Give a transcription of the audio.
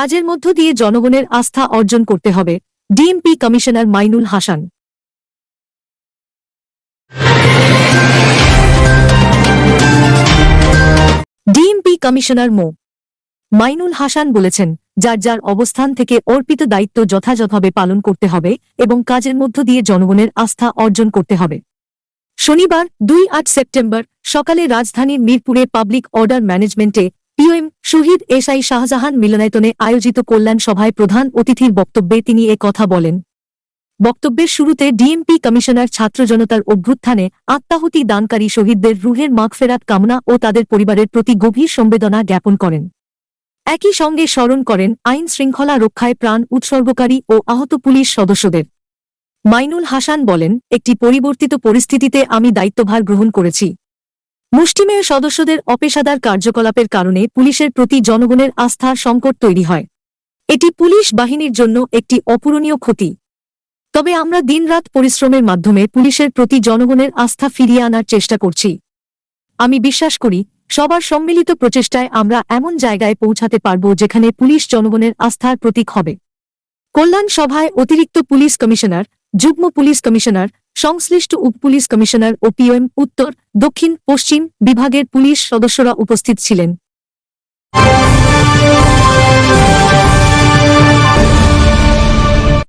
কাজের মধ্য দিয়ে জনগণের আস্থা অর্জন করতে হবে। DMP commissioner Mainul Hasan. DMP commissioner মো। মাইনুল হাসান বলেছেন, যার যার অবস্থান থেকে অর্পিত দায়িত্ব যথাযথভাবে পালন করতে হবে এবং কাজের মধ্য দিয়ে জনগণের আস্থা অর্জন করতে হবে। শনিবার দুই আট সেপ্টেম্বর সকালে রাজধানীর মিরপুরে পাবলিক অর্ডার ম্যানেজমেন্টে পিওএম শহীদ এসআই শাহজাহান মিলনায়তনে আয়োজিত কল্যাণ সভায় প্রধান অতিথির বক্তব্যে তিনি এ কথা বলেন। বক্তব্যের শুরুতে ডিএমপি কমিশনার ছাত্র জনতার অভ্যুত্থানে আত্মাহুতি দানকারী শহীদদের রুহের মাগফেরাত কামনা ও তাদের পরিবারের প্রতি গভীর সম্বেদনা জ্ঞাপন করেন। একই সঙ্গে স্মরণ করেন আইন শৃঙ্খলা রক্ষায় প্রাণ উৎসর্গকারী ও আহত পুলিশ সদস্যদের। মাইনুল হাসান বলেন, একটি পরিবর্তিত পরিস্থিতিতে আমি দায়িত্বভার গ্রহণ করেছি। মুষ্টিমেয় সদস্যদের অপেশাদার কার্যকলাপের কারণে পুলিশের প্রতি জনগণের আস্থার সংকট তৈরি হয়। এটি পুলিশ বাহিনীর জন্য একটি অপূরণীয় ক্ষতি। তবে আমরা দিনরাত পরিশ্রমের মাধ্যমে পুলিশের প্রতি জনগণের আস্থা ফিরিয়ে আনার চেষ্টা করছি। আমি বিশ্বাস করি, সবার সম্মিলিত প্রচেষ্টায় আমরা এমন জায়গায় পৌঁছাতে পারব যেখানে পুলিশ জনগণের আস্থার প্রতীক হবে। কল্যাণ সভায় অতিরিক্ত পুলিশ কমিশনার, যুগ্ম পুলিশ কমিশনার সংশ্লিষ্ট উপ পুলিশ কমিশনার ও পিওএম উত্তর দক্ষিণ পশ্চিম বিভাগের পুলিশ সদস্যরা উপস্থিত ছিলেন।